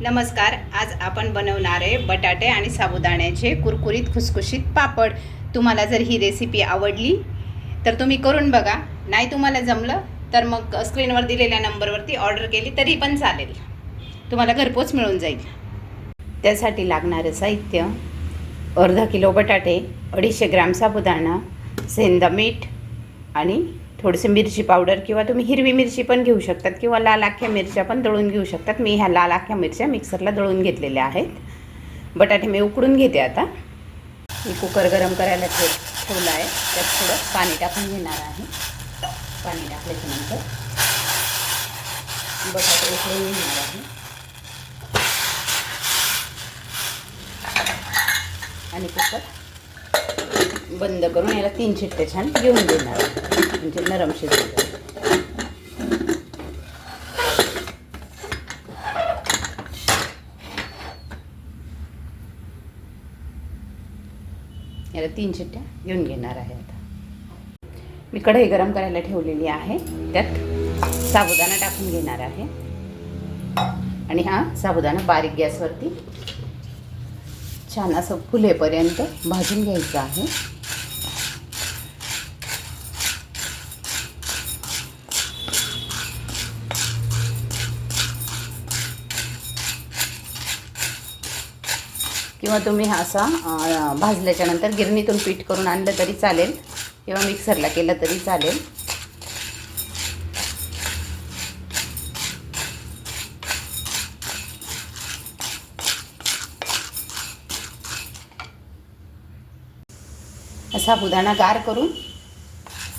नमस्कार आज आपण बनवणार आहे बटाटे आणि साबुदाण्याचे कुरकुरीत खुसखुशीत पापड. तुम्हाला जर ही रेसिपी आवडली तर तुम्ही करून बघा. नाही तुम्हाला जमलं तर मग स्क्रीनवर दिलेल्या नंबरवरती ऑर्डर केली तरी पण चालेल. तुम्हाला घरपोच मिळून जाईल. त्यासाठी लागणारं साहित्य अर्धा किलो बटाटे अडीचशे ग्राम साबुदाणा सेंदा मीठ आणि थोडीशी मिरची पावडर किंवा तुम्ही हिरवी मिरची पण घेऊ शकतात किंवा लाल अख्ख्या मिरच्या पण दळून घेऊ शकतात. मी ह्या लाल अख्ख्या मिरच्या मिक्सरला दळून घेतलेल्या आहेत. बटाटे मी उकडून घेते आता. मी कुकर गरम करायला ठेव ठेवला आहे. त्यात थोडं पाणी टाकून घेणार आहे. पाणी टाकल्याच्यानंतर बटाटे उकडून घेणार आहे. आणि कुकर बंद करून याला तीन शिट्टे छान घेऊन देणार म्हणजे नरम शिजून याला तीन शिट्ट्या घेऊन घेणार आहे आता. मी कढई गरम करायला ठेवलेली आहे. त्यात साबुदाणा टाकून घेणार आहे. आणि हा साबुदाणा बारीक गॅसवरती छान असं फुलेपर्यंत भाजून घ्यायचं आहे. किंवा तुम्ही हा असा भाजल्याच्यानंतर भाजल्याच्या नंतर गिरणीतून पीठ करून आणलं तरी चालेल. किंवा मिक्सरला केलं तरी चालेल. असा साबुदाणा गार करून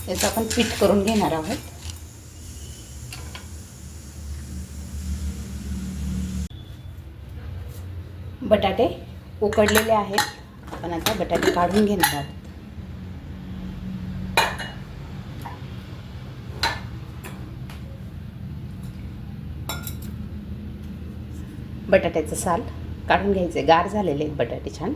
याचं आपण पीठ करून घेणार आहोत. बटाटे उकडलेले आहेत. आपण आता बटाटे काढून घेणार आहोत. बटाट्याचं साल काढून घ्यायचे गार झालेले आहेत बटाटे छान.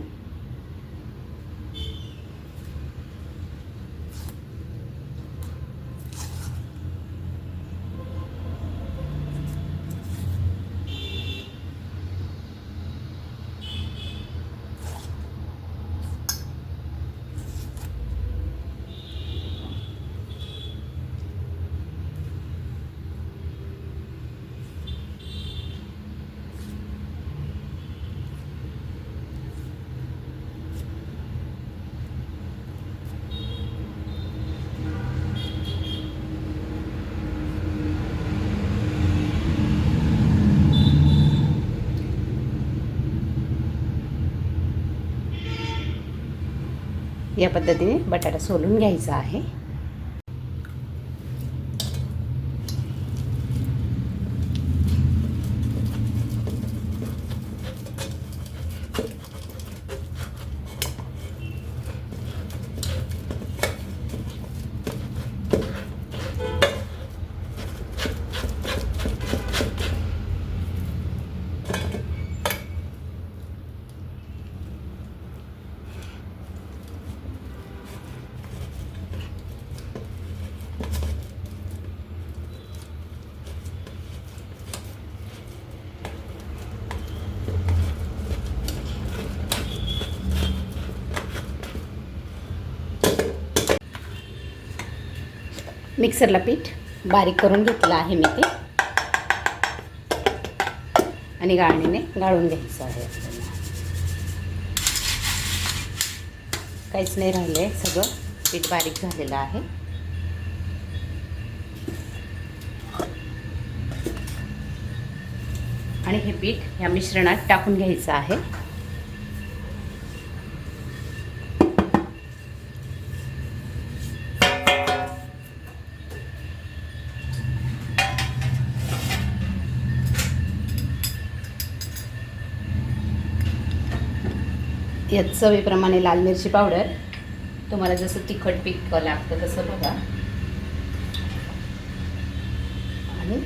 या पद्धतीने बटाटा सोलून घ्यायचा आहे. मिक्सरला पीठ बारीक करून घेतलं आहे मी ते. आणि गाळणीने गाळून घ्यायचं आहे आपल्याला. काहीच नाही राहिलं आहे सगळं पीठ बारीक झालेलं आहे. आणि हे पीठ ह्या मिश्रणात टाकून घ्यायचं आहे. यात चवीप्रमाणे लाल मिरची पावडर. तुम्हाला जसं तिखट पिकं लागतं तसं बघा. आणि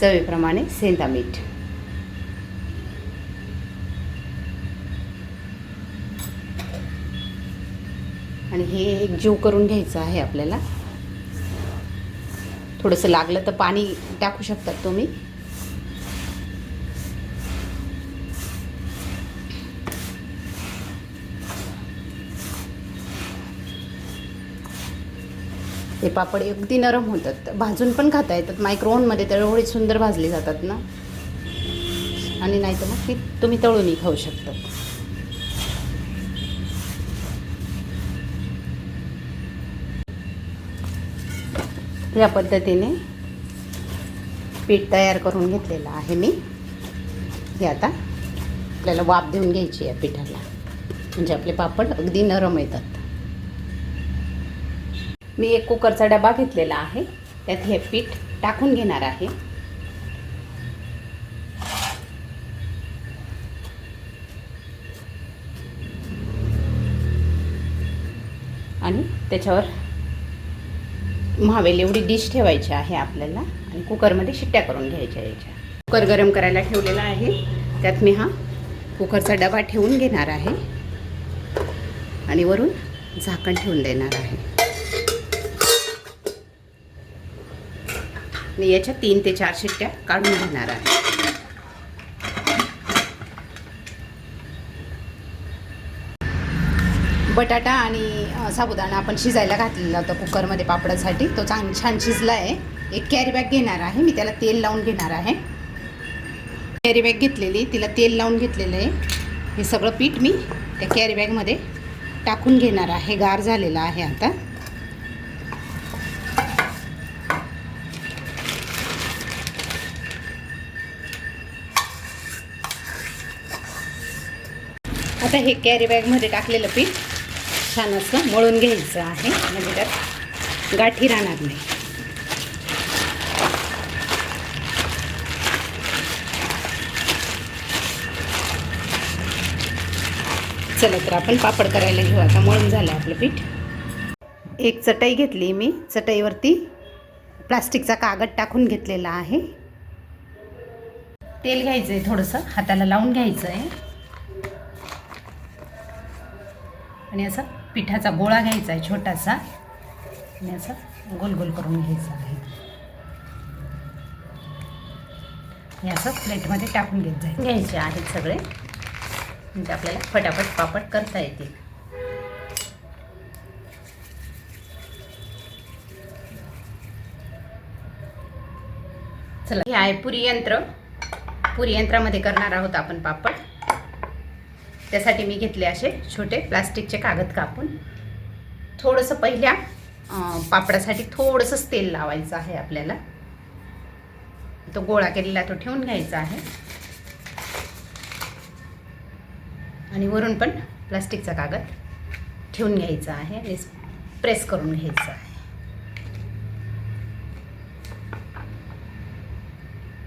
चवीप्रमाणे सेंदा मीठ आणि हे एक जीव करून घ्यायचं आहे आपल्याला. थोडंसं लागलं तर पाणी टाकू शकतात तुम्ही. हे पापड अगदी नरम होतात. भाजून पण खाता येतात. मायक्रोवनमध्ये तर एवढे सुंदर भाजले जातात ना. आणि नाही तर मग ती तुम्ही तळूनही खाऊ शकतात या पद्धतीने पीठ तयार करून घेतलेलं आहे मी. हे आता आपल्याला वाफ देऊन घ्यायची या पिठाला. म्हणजे आपले पापड अगदी नरम येतात. मी एक कुकरचा डबा घेतलेला आहे. त्यात हे पीठ टाकून घेणार आहे. आणि त्याच्यावर महावेल एवढी डिश ठेवायची आहे आपल्याला आणि कुकरमध्ये शिट्ट्या करून घ्यायच्या याच्या कुकर गरम करायला ठेवलेला आहे. त्यात मी हा कुकरचा डबा ठेवून घेणार आहे. आणि वरून झाकण ठेवून देणार आहे. मी याच्या तीन ते चार शिट्ट्या काढून घेणार आहे. बटाटा आणि साबुदाणा आपण शिजायला घातलेला होता कुकरमध्ये पापडासाठी. तो चांग छान शिजला आहे. एक कॅरी बॅग घेणार आहे. मी त्याला तेल लावून घेणार आहे. कॅरी बॅग घेतलेली तिला तेल लावून घेतलेलं आहे. हे सगळं पीठ मी त्या कॅरी बॅगमध्ये टाकून घेणार आहे. गार झालेलं आहे आता. आता हे कॅरी बॅगमध्ये टाकलेलं पीठ छान असं मळून घ्यायचं आहे. म्हणजे त्यात गाठी राहणार नाही. चला तर आपण पापड करायला घेऊ. आता मळून झालं आपलं पीठ. एक चटई घेतली मी. चटईवरती प्लास्टिकचा कागद टाकून घेतलेला आहे. तेल घ्यायचं आहे थोडंसं. हाताला लावून घ्यायचं आहे आणि असा पिठाचा गोळा घ्यायचा आहे छोटासा. आणि असं गोल गोल करून घ्यायचा आहे. हे असं प्लेटमध्ये टाकून घेत जाईल घ्यायचे आहेत सगळे. म्हणजे आपल्याला फटाफट पापड करता येतील. चला हे आहे पुरी यंत्र. पुरी यंत्रामध्ये करणार आहोत आपण पापड. त्यासाठी मी घेतले असे छोटे प्लास्टिकचे कागद कापून. थोडंसं पहिल्या पापडासाठी थोडंसंच तेल लावायचं आहे आपल्याला. तो गोळा केलेला तो ठेवून घ्यायचा आहे. आणि वरून पण प्लास्टिकचा कागद ठेवून घ्यायचा आहे आणि प्रेस करून घ्यायचा आहे.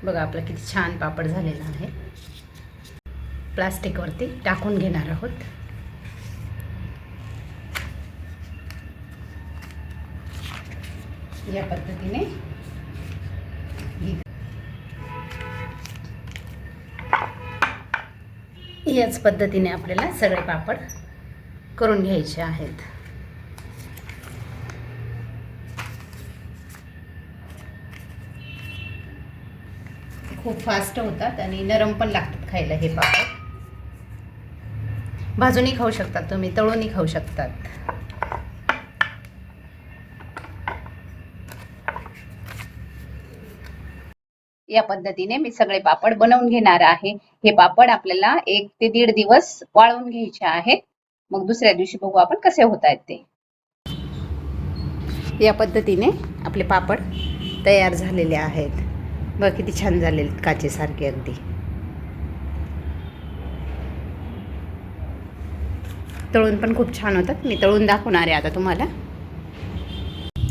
बघा आपलं किती छान पापड झालेला आहे. प्लास्टिकवरती टाकून घेणार आहोत. या पद्धतीने याच पद्धतीने आपल्याला सगळे पापड करून घ्यायचे आहेत. खूप फास्ट होतात आणि नरम पण लागतात खायला हे पापड. भाजूनही खाऊ शकतात तुम्ही तळूनही खाऊ शकतात. या पद्धतीने मी सगळे पापड बनवून घेणार आहे. हे पापड आपल्याला एक ते दीड दिवस वाळवून घ्यायचे आहेत. मग दुसऱ्या दिवशी बघू आपण कसे होत आहेत ते. या पद्धतीने आपले पापड तयार झालेले आहेत. बघ किती छान झालेले काचेसारखे अगदी. तळून पण खूप छान होतात. मी तळून दाखवणार आहे आता तुम्हाला.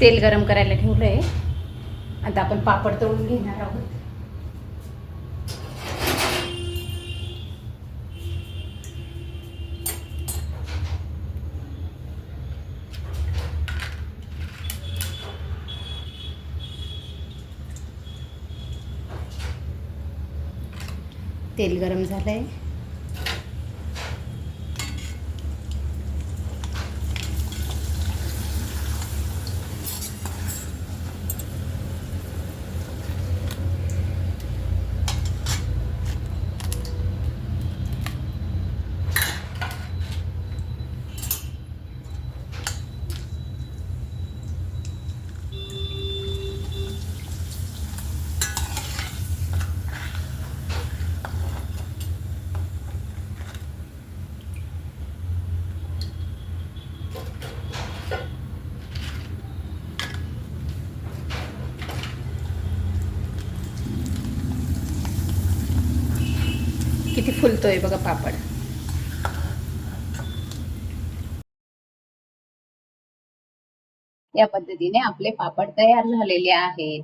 तेल गरम करायला ठेवलं आहे आता आपण पापड तळून घेणार आहोत. तेल गरम झालं आहे किती फुलतोय बघा पापड. या पद्धतीने आपले पापड तयार झालेले आहेत.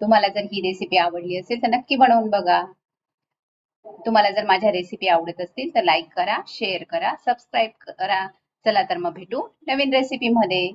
तुम्हाला जर ही रेसिपी आवडली असेल तर नक्की बनवून बघा. तुम्हाला जर माझ्या रेसिपी आवडत असतील तर लाईक करा शेअर करा सबस्क्राईब करा. चला तर मग भेटू नवीन रेसिपी मध्ये.